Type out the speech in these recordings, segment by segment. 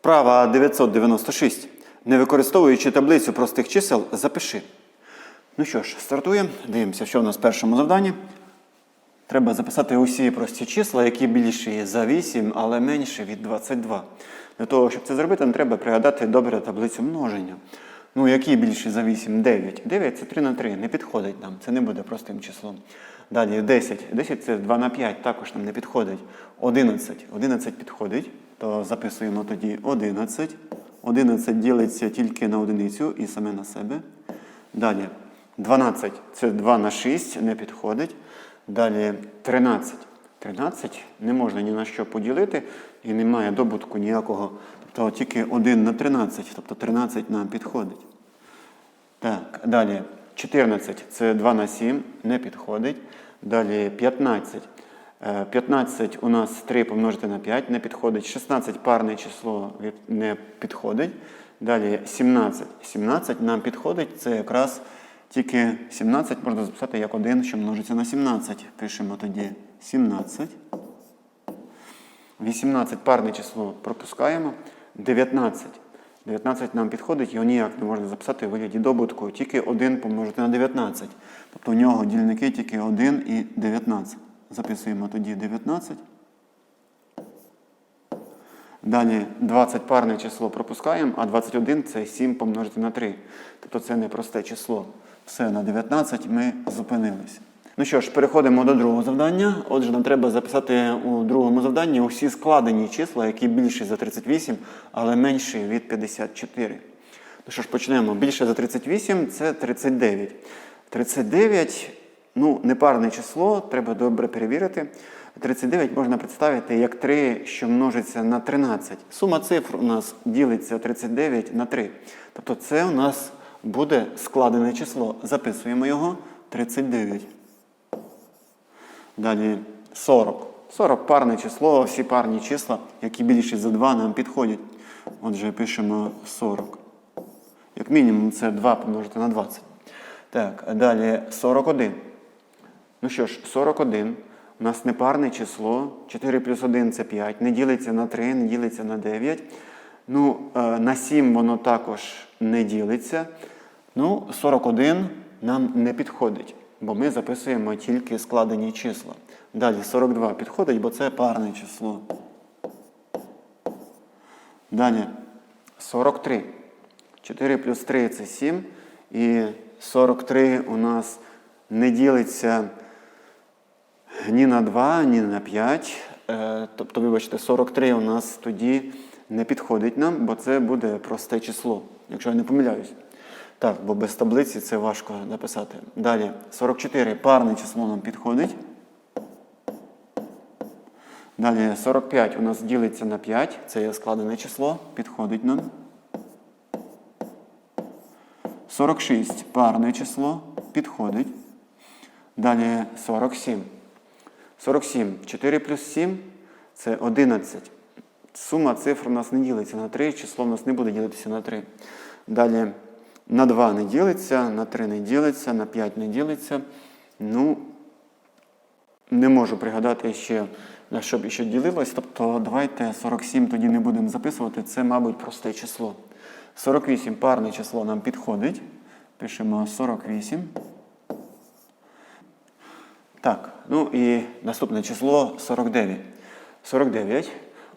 Вправа 996. Не використовуючи таблицю простих чисел, запиши. Ну що ж, стартуємо. Дивимося, що в нас в першому завданні. Треба записати усі прості числа, які більші за 8, але менші від 22. Для того, щоб це зробити, нам треба пригадати добре таблицю множення. Ну, які більші за 8? 9. 9 це 3 на 3, не підходить нам, це не буде простим числом. Далі 10. 10 це 2 на 5, також нам не підходить. 11. 11 підходить, то записуємо тоді 11. 11 ділиться тільки на одиницю і саме на себе. Далі 12 це 2 на 6, не підходить. Далі 13. 13 не можна ні на що поділити і немає добутку ніякого. Тобто тільки 1 на 13, тобто 13 нам підходить. Так, далі 14 це 2 на 7, не підходить. Далі 15. Е, 15 у нас 3 помножити на 5 не підходить. 16 парне число не підходить. Далі 17. 17 нам підходить, це якраз тільки 17 можна записати як 1, що множиться на 17. Пишемо тоді 17. 18 парне число пропускаємо. 19. 19 нам підходить, його ніяк не можна записати у вигляді добутку, тільки 1 помножити на 19. Тобто у нього дільники тільки 1 і 19. Записуємо тоді 19. Далі 20 парне число пропускаємо, а 21 це 7 помножити на 3. Тобто це не просте число. Все, на 19 ми зупинилися. Ну що ж, переходимо до другого завдання. Отже, нам треба записати у другому завданні усі складені числа, які більші за 38, але менші від 54. Ну що ж, почнемо. Більше за 38 це 39. 39, ну, непарне число, треба добре перевірити. 39 можна представити як 3, що множиться на 13. Сума цифр у нас ділиться 39 на 3. Тобто це у нас буде складене число. Записуємо його 39. Далі 40. 40 парне число, всі парні числа, які більші за 2, нам підходять. Отже, пишемо 40. Як мінімум, це 2 помножити на 20. Так, далі 41. Ну що ж, 41. У нас непарне число. 4 плюс 1 це 5. Не ділиться на 3, не ділиться на 9. Ну, е, на 7 воно також не ділиться. Ну, 41 нам не підходить, бо ми записуємо тільки складені числа. Далі 42 підходить, бо це парне число. Далі 43. 4 плюс 3 це 7. І 43 у нас не ділиться ні на 2, ні на 5. Е, Тобто, вибачте, 43 у нас тоді не підходить нам, бо це буде просте число, якщо я не помиляюсь. Так, бо без таблиці це важко написати. Далі 44 парне число нам підходить. Далі 45 у нас ділиться на 5, це є складене число, підходить нам. 46 парне число, підходить. Далі 47. 47. 4 плюс 7 це 11. Сума цифр у нас не ділиться на 3, число у нас не буде ділитися на 3. Далі на 2 не ділиться, на 3 не ділиться, на 5 не ділиться. Ну, не можу пригадати ще, на що ще ділилось. Тобто давайте 47 тоді не будемо записувати, це, мабуть, просте число. 48 парне число нам підходить. Пишемо 48. Так, ну і наступне число 49. 49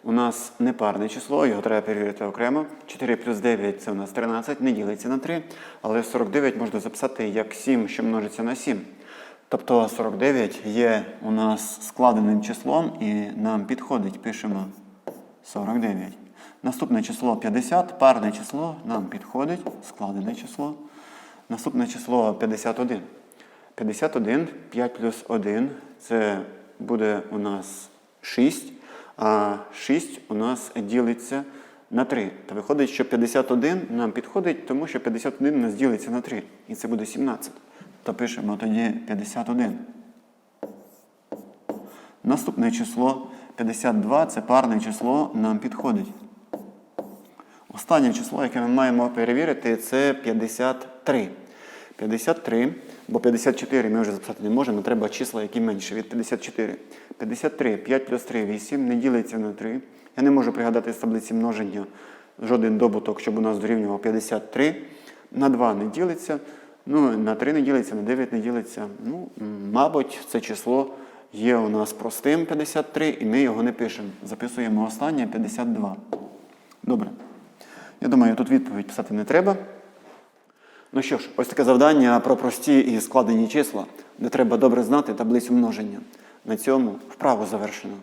у нас непарне число, його треба перевірити окремо. 4 плюс 9 це у нас 13, не ділиться на 3. Але 49 можна записати як 7, що множиться на 7. Тобто 49 є у нас складеним числом і нам підходить, пишемо 49. Наступне число 50, парне число нам підходить, складене число. Наступне число 51. 51, 5 плюс 1 це буде у нас 6, а 6 у нас ділиться на 3. Та виходить, що 51 нам підходить, тому що 51 у нас ділиться на 3. І це буде 17. То пишемо тоді 51. Наступне число 52 це парне число, нам підходить. Останнє число, яке ми маємо перевірити, це 53. 53, бо 54 ми вже записати не можемо, треба числа, які менше від 54. 53, 5 плюс 3, 8, не ділиться на 3. Я не можу пригадати з таблиці множення жоден добуток, щоб у нас дорівнював 53. На 2 не ділиться, ну, на 3 не ділиться, на 9 не ділиться. Ну, мабуть, це число є у нас простим 53, і ми його не пишемо. Записуємо останнє 52. Добре. Я думаю, тут відповідь писати не треба. Ну що ж, ось таке завдання про прості і складені числа, де треба добре знати таблицю множення. На цьому вправу завершено.